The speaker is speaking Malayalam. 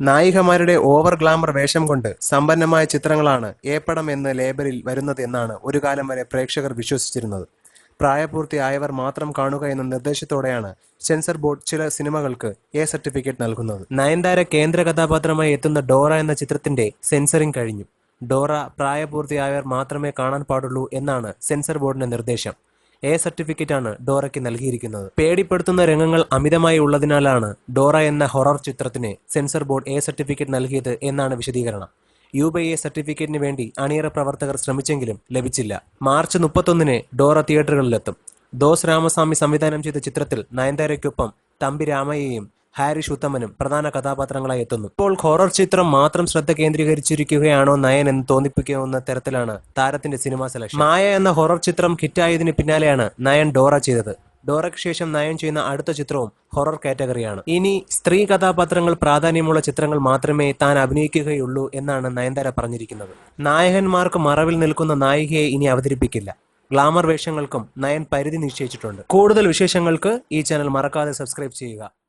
നായികമാരുടെ ഓവർ ഗ്ലാമർ വേഷം കൊണ്ട് സമ്പന്നമായ ചിത്രങ്ങളാണ് ഏപ്പടം എന്ന ലേബലിൽ വരുന്നത് എന്നാണ് ഒരു കാലം വരെ പ്രേക്ഷകർ വിശ്വസിച്ചിരുന്നത്. പ്രായപൂർത്തിയായവർ മാത്രം കാണുക എന്ന നിർദ്ദേശത്തോടെയാണ് സെൻസർ ബോർഡ് ചില സിനിമകൾക്ക് എ സർട്ടിഫിക്കറ്റ് നൽകുന്നത്. നയൻതാര കേന്ദ്ര കഥാപാത്രമായി എത്തുന്ന ഡോറ എന്ന ചിത്രത്തിന്റെ സെൻസറിംഗ് കഴിഞ്ഞു. ഡോറ പ്രായപൂർത്തിയായവർ മാത്രമേ കാണാൻ പാടുള്ളൂ എന്നാണ് സെൻസർ ബോർഡിന്റെ നിർദ്ദേശം. എ സർട്ടിഫിക്കറ്റ് ആണ് ഡോറയ്ക്ക് നൽകിയിരിക്കുന്നത്. പേടിപ്പെടുത്തുന്ന രംഗങ്ങൾ അമിതമായി ഉള്ളതിനാലാണ് ഡോറ എന്ന ഹൊറർ ചിത്രത്തിന് സെൻസർ ബോർഡ് എ സർട്ടിഫിക്കറ്റ് നൽകിയത് എന്നാണ് വിശദീകരണം. യു ബൈ എ സർട്ടിഫിക്കറ്റിന് വേണ്ടി അണിയറ പ്രവർത്തകർ ശ്രമിച്ചെങ്കിലും ലഭിച്ചില്ല. മാർച്ച് മുപ്പത്തൊന്നിന് ഡോറ തിയേറ്ററുകളിലെത്തും. ദോസ് രാമസ്വാമി സംവിധാനം ചെയ്ത ചിത്രത്തിൽ നയൻതാരയ്ക്കൊപ്പം തമ്പി രാമയ്യയും ഹാരിഷ് ഉത്തമനും പ്രധാന കഥാപാത്രങ്ങളായി എത്തുന്നു. ഇപ്പോൾ ഹൊറർ ചിത്രം മാത്രം ശ്രദ്ധ കേന്ദ്രീകരിച്ചിരിക്കുകയാണോ നയൻ എന്ന് തോന്നിപ്പിക്കുന്ന തരത്തിലാണ് താരത്തിന്റെ സിനിമ സെലക്ഷൻ. മായ എന്ന ഹൊറർ ചിത്രം ഹിറ്റായതിന് പിന്നാലെയാണ് നയൻ ഡോറ ചെയ്തത്. ഡോറയ്ക്ക് ശേഷം നയൻ ചെയ്യുന്ന അടുത്ത ചിത്രവും ഹൊറർ കാറ്റഗറിയാണ്. ഇനി സ്ത്രീ കഥാപാത്രങ്ങൾ പ്രാധാന്യമുള്ള ചിത്രങ്ങൾ മാത്രമേ താൻ അഭിനയിക്കുകയുള്ളൂ എന്നാണ് നയൻതാര പറഞ്ഞിരിക്കുന്നത്. നായകന്മാർക്ക് മറവിൽ നിൽക്കുന്ന നായികയെ ഇനി അവതരിപ്പിക്കില്ല. ഗ്ലാമർ വേഷങ്ങൾക്കും നയൻ പരിധി നിശ്ചയിച്ചിട്ടുണ്ട്. കൂടുതൽ വിശേഷങ്ങൾക്ക് ഈ ചാനൽ മറക്കാതെ സബ്സ്ക്രൈബ് ചെയ്യുക.